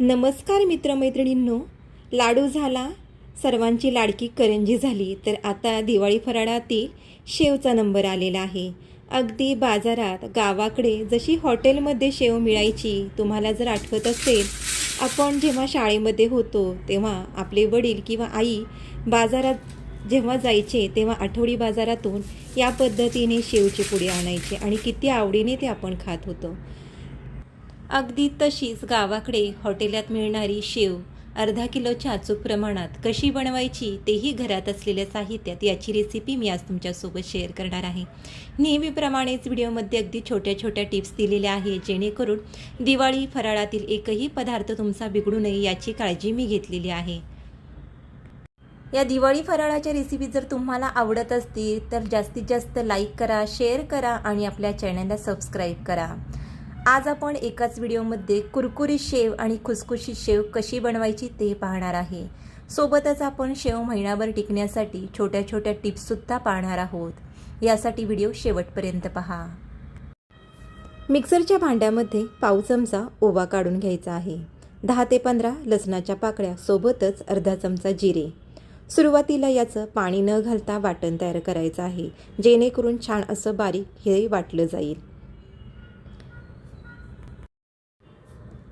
नमस्कार मित्रमैत्रिणींनो लाडू झाला सर्वांची लाडकी करंजी झाली तर आता दिवाळी फराळातील शेवचा नंबर आलेला आहे. अगदी बाजारात गावाकडे जशी हॉटेलमध्ये शेव मिळायची तुम्हाला जर आठवत असेल आपण जेव्हा शाळेमध्ये होतो तेव्हा आपले वडील किंवा आई बाजारात जेव्हा जायचे तेव्हा आठवडी बाजारातून या पद्धतीने शेवची पुढे आणायचे आणि किती आवडीने ते आपण खात होतो. अगदी तशीच गावाकडे हॉटेलात मिळणारी शेव अर्धा किलोच्या अचूक प्रमाणात कशी बनवायची तेही घरात असलेल्या साहित्यात याची रेसिपी मी आज तुमच्यासोबत शेअर करणार आहे. नेहमीप्रमाणेच व्हिडिओमध्ये अगदी छोट्या छोट्या टिप्स दिलेल्या आहे जेणेकरून दिवाळी फराळातील एकही पदार्थ तुमचा बिघडू नये याची काळजी मी घेतलेली आहे. या दिवाळी फराळाच्या रेसिपी जर तुम्हाला आवडत असतील तर जास्तीत जास्त लाईक करा शेअर करा आणि आपल्या चॅनलला सबस्क्राईब करा. आज आपण एकाच व्हिडिओमध्ये कुरकुरी शेव आणि खुसखुशी शेव कशी बनवायची ते पाहणार आहे. सोबतच आपण शेव महिनाभर टिकण्यासाठी छोट्या छोट्या टिप्ससुद्धा पाहणार आहोत. यासाठी व्हिडिओ शेवटपर्यंत पहा. मिक्सरच्या भांड्यामध्ये पाव चमचा ओवा काढून घ्यायचा आहे. दहा ते पंधरा लसणाच्या पाकळ्या सोबतच अर्धा चमचा जिरे. सुरुवातीला याचं पाणी न घालता वाटण तयार करायचं आहे जेणेकरून छान असं बारीक हे वाटलं जाईल.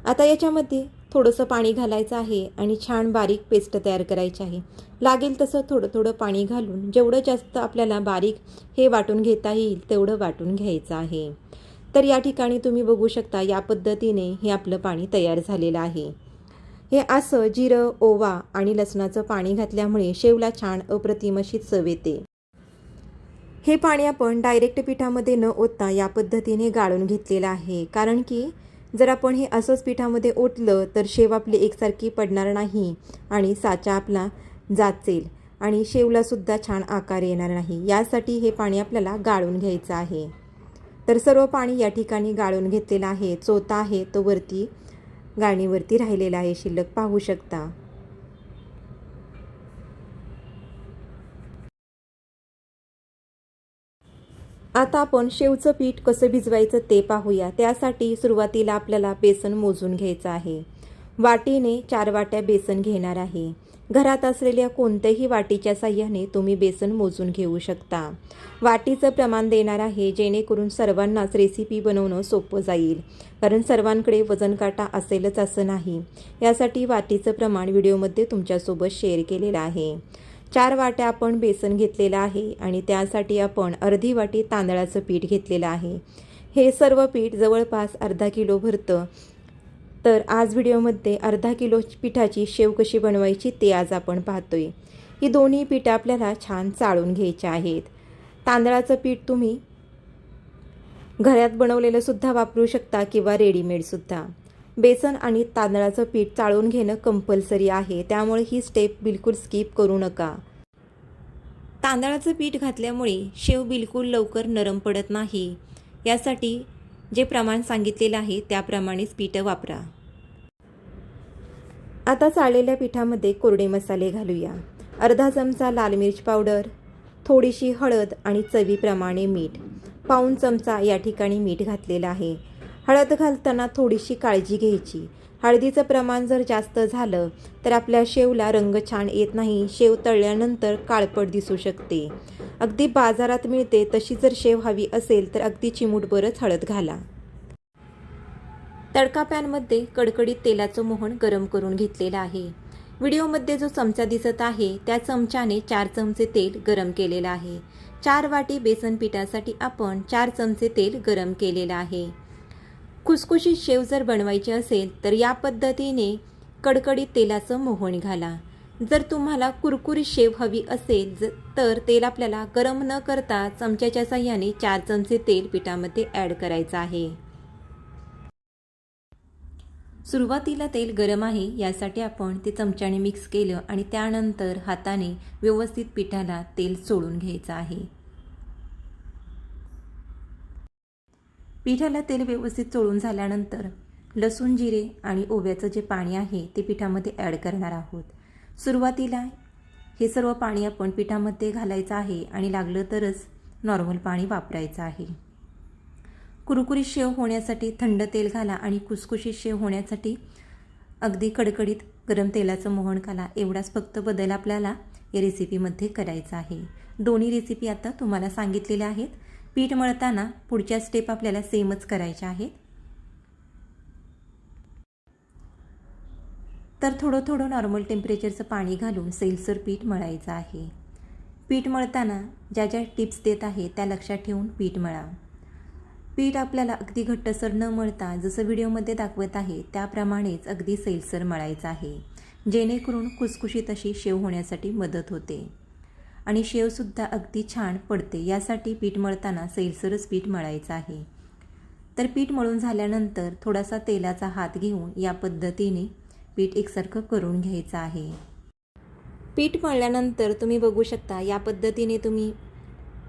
आता याच्यामध्ये थोडंसं पाणी घालायचं आहे आणि छान बारीक पेस्ट तयार करायची आहे. लागेल तसं थोडं थोडं पाणी घालून जेवढं जास्त आपल्याला बारीक हे वाटून घेता येईल तेवढं वाटून घ्यायचं आहे. तर या ठिकाणी तुम्ही बघू शकता या पद्धतीने हे आपलं पाणी तयार झालेलं आहे. हे असं जिरं ओवा आणि लसणाचं पाणी घातल्यामुळे शेवला छान अप्रतिम अशी चव येते. हे पाणी आपण डायरेक्ट पिठामध्ये न ओतता या पद्धतीने गाळून घेतलेलं आहे. कारण की जर आपण हे असंच पिठामध्ये ओतलं तर शेव आपली एकसारखी पडणार नाही आणि साचा आपला जाचेल आणि शेवलासुद्धा छान आकार येणार नाही. यासाठी हे पाणी आपल्याला गाळून घ्यायचं आहे. तर सर्व पाणी या ठिकाणी गाळून घेतलेलं आहे. चोता आहे तो वरती गाळणीवरती राहिलेला आहे. शिल्लक पाहू शकता. आता आपण शेवचं पीठ कसं भिजवायचं ते पाहूया. त्यासाठी सुरुवातीला आपल्याला बेसन मोजून घ्यायचं आहे. वाटीने चार वाट्या बेसन घेणार आहे. घरात असलेल्या कोणत्याही वाटीच्या साह्याने तुम्ही बेसन मोजून घेऊ शकता. वाटीचं प्रमाण देणार आहे जेणेकरून सर्वांनाच रेसिपी बनवणं सोपं जाईल. कारण सर्वांकडे वजन काटा असेलच असं नाही. यासाठी वाटीचं प्रमाण व्हिडिओमध्ये तुमच्यासोबत शेअर केलेलं आहे. चार वाट्या आपण बेसन घेतलेलं आहे आणि त्यासाठी आपण अर्धी वाटी तांदळाचं पीठ घेतलेलं आहे. हे सर्व पीठ जवळपास अर्धा किलो भरतं. तर आज व्हिडिओमध्ये अर्धा किलो पिठाची शेव कशी बनवायची ते आज आपण पाहतोय. ही दोन्ही पीठं आपल्याला छान चाळून घ्यायची आहेत. तांदळाचं पीठ तुम्ही घरात बनवलेलं सुद्धा वापरू शकता किंवा रेडीमेडसुद्धा बेसन आणि तांदळाचं पीठ चाळून घेणं कंपल्सरी आहे. त्यामुळे ही स्टेप बिलकुल स्किप करू नका. तांदळाचं पीठ घातल्यामुळे शेव बिलकुल लवकर नरम पडत नाही. यासाठी जे प्रमाण सांगितलेलं आहे त्याप्रमाणेच पीठ वापरा. आता चाळलेल्या पिठामध्ये कोरडे मसाले घालूया. अर्धा चमचा लाल मिरच पावडर थोडीशी हळद आणि चवीप्रमाणे मीठ. पाऊण चमचा या ठिकाणी मीठ घातलेलं आहे. हळद घालताना थोडीशी काळजी घ्यायची. हळदीचं प्रमाण जर जास्त झालं तर आपल्या शेवला रंग छान येत नाही. शेव तळल्यानंतर काळपट दिसू शकते. अगदी बाजारात मिळते तशी जर शेव हवी असेल तर अगदी चिमूटभरच हळद घाला. तडका पॅनमध्ये कडकडीत तेलाचं मोहन गरम करून घेतलेलं आहे. व्हिडिओमध्ये जो चमचा दिसत आहे त्या चमच्याने चार चमचे तेल गरम केलेलं आहे. चार वाटी बेसन पिठासाठी आपण चार चमचे तेल गरम केलेलं आहे. खुसखुशीत शेव जर बनवायची असेल तर या पद्धतीने कडकडीत तेलाचं मोहन घाला. जर तुम्हाला कुरकुरीत शेव हवी असेल ज तर तेल आपल्याला गरम न करता चमच्याच्या साह्याने चार चमचे तेल पिठामध्ये ॲड करायचं आहे. सुरुवातीला तेल गरम आहे यासाठी आपण ते चमच्याने मिक्स केलं आणि त्यानंतर हाताने व्यवस्थित पिठाला तेल सोडून घ्यायचं आहे. पिठाला तेल व्यवस्थित चोळून झाल्यानंतर लसूण जिरे आणि ओव्याचं जे पाणी आहे ते पिठामध्ये ॲड करणार आहोत. सुरुवातीला हे सर्व पाणी आपण पिठामध्ये घालायचं आहे आणि लागलं तरच नॉर्मल पाणी वापरायचं आहे. कुरकुरीत शेव होण्यासाठी थंड तेल घाला आणि कुसकुशीत शेव होण्यासाठी अगदी कडकडीत गरम तेलाचं मोहन घाला. एवढाच फक्त बदल आपल्याला या रेसिपीमध्ये करायचा आहे. दोन्ही रेसिपी आता तुम्हाला सांगितलेल्या आहेत. पीठ मळताना पुढच्या स्टेप आपल्याला सेमच करायच्या आहेत. तर थोडं थोडं नॉर्मल टेम्परेचरचं पाणी घालून सैलसर पीठ मळायचं आहे. पीठ मळताना ज्या ज्या टिप्स देत आहे त्या लक्षात ठेवून पीठ मळा. पीठ आपल्याला अगदी घट्टसर न मळता जसं व्हिडिओमध्ये दाखवत आहे त्याप्रमाणेच अगदी सैलसर मळायचं आहे. जेणेकरून कुसकुशीत अशी शेव होण्यासाठी मदत होते. आणि शेवसुद्धा अगदी छान पडते. यासाठी पीठ मळताना सैलसरच पीठ मळायचं आहे. तर पीठ मळून झाल्यानंतर थोडासा तेलाचा हात घेऊन या पद्धतीने पीठ एकसारखं करून घ्यायचं आहे. पीठ मळल्यानंतर तुम्ही बघू शकता या पद्धतीने तुम्ही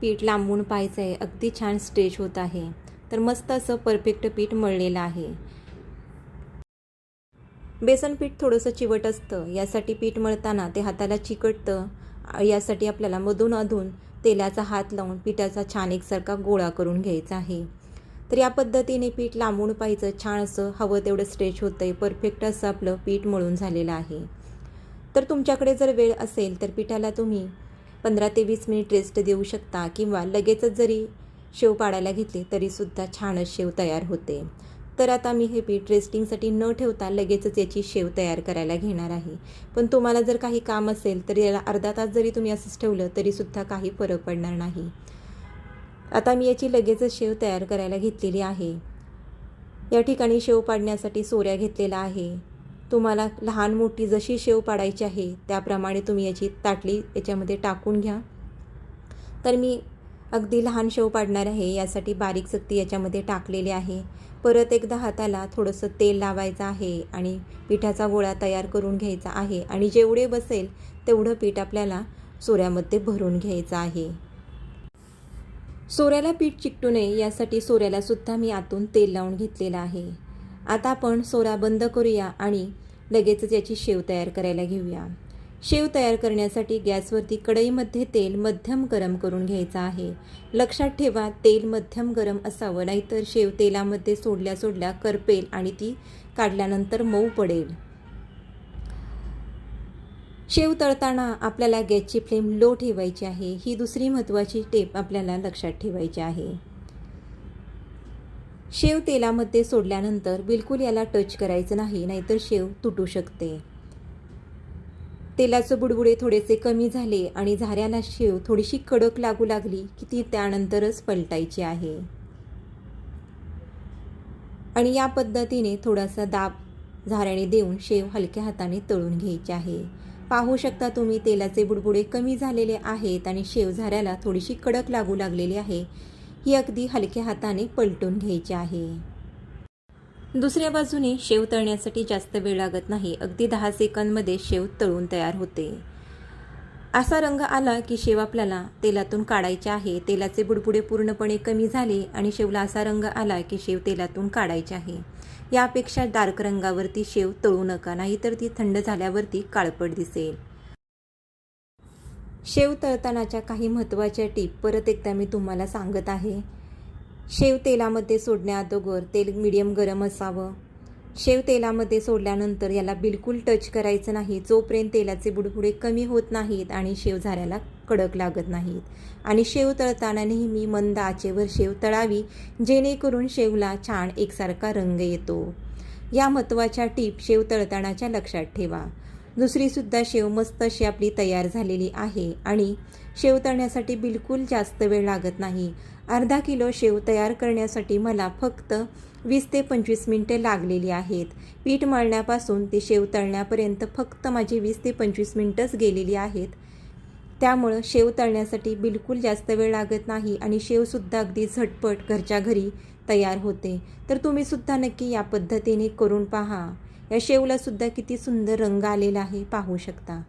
पीठ लांबून पाहायचं आहे. अगदी छान स्ट्रेच होत आहे. तर मस्त असं परफेक्ट पीठ मळलेलं आहे. बेसन पीठ थोडंसं चिवट असतं. यासाठी पीठ मळताना ते हाताला चिकटतं. यासाठी आपल्याला मधून अधून तेलाचा हात लावून पिठाचा छान एकसारखा गोळा करून घ्यायचा आहे. तर या पद्धतीने पीठ लांबून पाहिजे छान असं हवं तेवढं स्ट्रेच होतं आहे परफेक्ट असं आपलं पीठ मळून झालेलं आहे. तर तुमच्याकडे जर वेळ असेल तर पिठाला तुम्ही पंधरा ते वीस मिनिट रेस्ट देऊ शकता किंवा लगेचच जरी शेव पाडायला घेतले तरीसुद्धा छानच शेव तयार होते. तर आता मी हे पीठ रेस्टिंगसाठी न ठेवता लगेचच याची शेव तयार करायला घेणार आहे. पण तुम्हाला जर काही काम असेल तर याला अर्धा तास जरी तुम्ही असंच ठेवलं तरीसुद्धा काही फरक पडणार नाही. आता मी याची लगेचच शेव तयार करायला घेतलेली आहे. या ठिकाणी शेव पाडण्यासाठी सोऱ्या घेतलेला आहे. तुम्हाला लहान मोठी जशी शेव पाडायची आहे त्याप्रमाणे तुम्ही याची ताटली याच्यामध्ये टाकून घ्या. तर मी अगदी लहान शेव पाडणार आहे यासाठी बारीक सक्ती याच्यामध्ये टाकलेली आहे. परत एकदा हाताला थोडंसं तेल लावायचं आहे आणि पिठाचा गोळा तयार करून घ्यायचा आहे आणि जेवढे बसेल तेवढं पीठ आपल्याला सोऱ्यामध्ये भरून घ्यायचं आहे. सोऱ्याला पीठ चिकटू नये यासाठी सोऱ्याला सुद्धा मी आतून तेल लावून घेतलेलं आहे. आता आपण सोरा बंद करूया आणि लगेचच याची शेव तयार करायला घेऊया. शेव तयार करण्यासाठी गॅसवरती कढईमध्ये तेल मध्यम गरम करून घ्यायचं आहे. लक्षात ठेवा तेल मध्यम गरम असावं नाहीतर शेव तेलामध्ये सोडल्या सोडल्या करपेल आणि ती काढल्यानंतर मऊ पडेल. शेव तळताना आपल्याला गॅसची फ्लेम लो ठेवायची आहे. ही दुसरी महत्त्वाची टेप आपल्याला लक्षात ठेवायची आहे. शेव तेलामध्ये सोडल्यानंतर बिलकुल याला टच करायचं नाही नाहीतर शेव तुटू शकते. तेलाचं बुडबुडे थोडेसे कमी झाले आणि झाऱ्याला शेव थोडीशी कडक लागू लागली की ती त्यानंतरच पलटायची आहे. आणि या पद्धतीने थोडासा दाब झाऱ्याने देऊन शेव हलक्या हाताने तळून घ्यायची आहे. पाहू शकता तुम्ही तेलाचे बुडबुडे कमी झालेले आहेत आणि शेव झाऱ्याला थोडीशी कडक लागू लागलेली आहे. ही अगदी हलक्या हाताने पलटून घ्यायची आहे. दुसऱ्या बाजूने शेव तळण्यासाठी जास्त वेळ लागत नाही. अगदी दहा सेकंदमध्ये शेव तळून तयार होते. असा रंग आला की शेव आपल्याला तेलातून काढायचे आहे. तेलाचे बुडबुडे पूर्णपणे कमी झाले आणि शेवला असा रंग आला की शेव तेलातून काढायचे आहे. यापेक्षा डार्क रंगावरती शेव तळू नका नाहीतर ती थंड झाल्यावरती काळपट दिसेल. शेव तळतानाच्या काही महत्त्वाच्या टीप परत एकदा मी तुम्हाला सांगत आहे. शेव तेलामध्ये सोडण्याअगोदर तेल मिडियम गरम असावं. शेव तेलामध्ये सोडल्यानंतर याला बिलकुल टच करायचं नाही. जोपर्यंत तेलाचे बुडबुडे कमी होत नाहीत आणि शेव झाऱ्याला कडक लागत नाहीत. आणि शेव तळताना नेहमी मंद आचेवर शेव तळावी जेणेकरून शेवला छान एकसारखा रंग येतो. या महत्त्वाच्या टीप शेव तळतानाच्या लक्षात ठेवा. दुसरीसुद्धा शेव मस्त अशी आपली तयार झालेली आहे आणि शेव तळण्यासाठी बिलकुल जास्त वेळ लागत नाही. अर्धा किलो शेव तयार करण्यासाठी मला फक्त वीस ते पंचवीस मिनटे लागलेली आहेत. पीठ मळण्यापासून ते शेव तळण्यापर्यंत फक्त माझी वीस ते पंचवीस मिनटंच गेलेली आहेत. त्यामुळं शेव तळण्यासाठी बिलकुल जास्त वेळ लागत नाही आणि शेवसुद्धा अगदी झटपट घरच्या घरी तयार होते. तर तुम्हीसुद्धा नक्की या पद्धतीने करून पहा. या शेवलासुद्धा किती सुंदर रंग आलेला आहे पाहू शकता.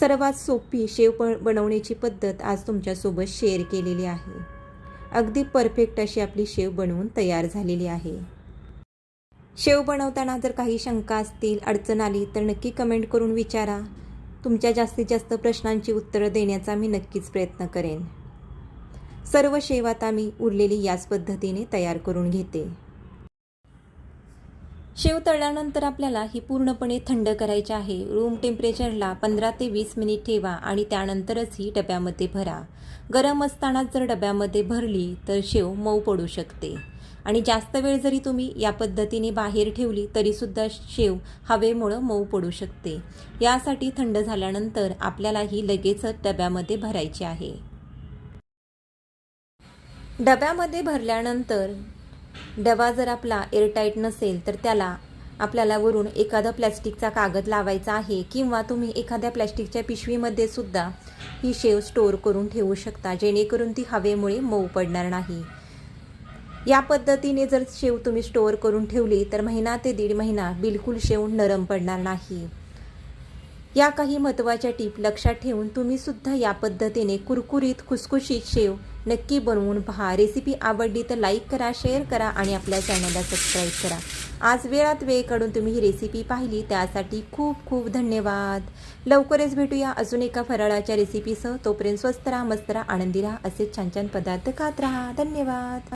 सर्वात सोपी शेव प बनवण्याची पद्धत आज तुमच्यासोबत शेअर केलेली आहे. अगदी परफेक्ट अशी आपली शेव बनवून तयार झालेली आहे. शेव बनवताना जर काही शंका असतील अडचण आली तर नक्की कमेंट करून विचारा. तुमच्या जास्तीत जास्त प्रश्नांची उत्तरं देण्याचा मी नक्कीच प्रयत्न करेन. सर्व शेव आता मी उरलेली याच पद्धतीने तयार करून घेते. शेव तळल्यानंतर आपल्याला ही पूर्णपणे थंड करायची आहे. रूम टेम्परेचरला पंधरा ते वीस मिनिट ठेवा आणि त्यानंतरच ही डब्यामध्ये भरा. गरम असतानाच जर डब्यामध्ये भरली तर शेव मऊ पडू शकते. आणि जास्त वेळ जरी तुम्ही या पद्धतीने बाहेर ठेवली तरीसुद्धा शेव हवेमुळं मऊ पडू शकते. यासाठी थंड झाल्यानंतर आपल्याला ही लगेचच डब्यामध्ये भरायची आहे. डब्यामध्ये भरल्यानंतर डबा जर आपला एअरटाईट नसेल तर त्याला आपल्याला वरून एखादा प्लॅस्टिकचा कागद लावायचा आहे किंवा तुम्ही एखाद्या प्लॅस्टिकच्या पिशवीमध्ये सुद्धा ही शेव स्टोअर करून ठेवू शकता जेणेकरून ती हवेमुळे मऊ पडणार नाही. या पद्धतीने जर शेव तुम्ही स्टोअर करून ठेवली तर महिना ते दीड महिना बिलकुल शेव नरम पडणार नाही. या काही महत्त्वाच्या टीप लक्षात ठेवून तुम्हीसुद्धा या पद्धतीने कुरकुरीत खुसखुशीत शेव नक्की बनवून पहा. रेसिपी आवडली तर लाईक करा शेअर करा आणि आपल्या चॅनलला सबस्क्राईब करा. आज वेळात वेळ काढून तुम्ही ही रेसिपी पाहिली त्यासाठी खूप खूप धन्यवाद. लवकरच भेटूया अजून एका फराळाच्या रेसिपीसह तोपर्यंत स्वस्त राहा मस्त राहा आनंदी राहा. असे छान छान पदार्थ खात राहा. धन्यवाद.